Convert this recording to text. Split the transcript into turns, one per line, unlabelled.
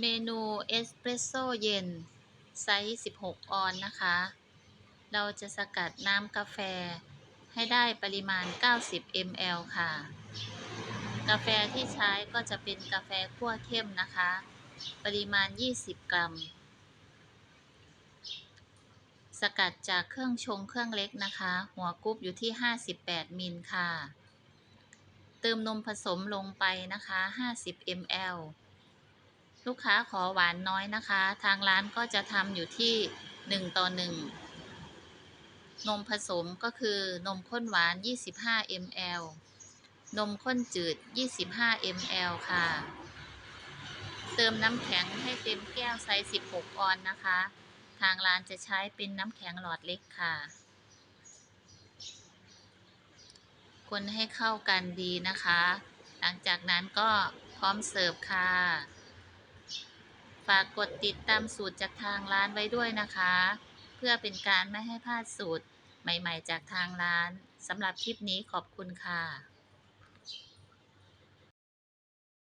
เมนูเอสเปรสโซเย็น ไซส์ 16 ออนนะคะ เราจะสกัดน้ำกาแฟให้ได้ปริมาณ 90 ml ค่ะ กาแฟที่ใช้ก็จะเป็นกาแฟคั่วเข้มนะคะ ปริมาณ 20 กรัม สกัดจากเครื่องชงเครื่องเล็กนะคะ หัวกรุ๊ปอยู่ที่ 58 มิลค่ะ เติมนมผสมลงไปนะคะ 50 ml ลูกค้าขอหวานน้อยนะคะ ทางร้านก็จะทำอยู่ที่ 1 ต่อ 1 นมผสมก็คือนมข้นหวาน 25 ml นมข้นจืด 25 ml ค่ะ เติมน้ำแข็งให้เต็มแก้วไซส์ 16 ออนนะคะ ทางร้านจะใช้เป็นน้ำแข็งหลอดเล็กค่ะ คนให้เข้ากันดีนะคะ หลังจากนั้นก็พร้อมเสิร์ฟค่ะ ฝากกดติดตามสูตรจากทางร้านไว้ด้วยนะคะ เพื่อเป็นการไม่ให้พลาดสูตรใหม่ ๆ จากทางร้านสำหรับคลิปนี้ขอบคุณค่ะ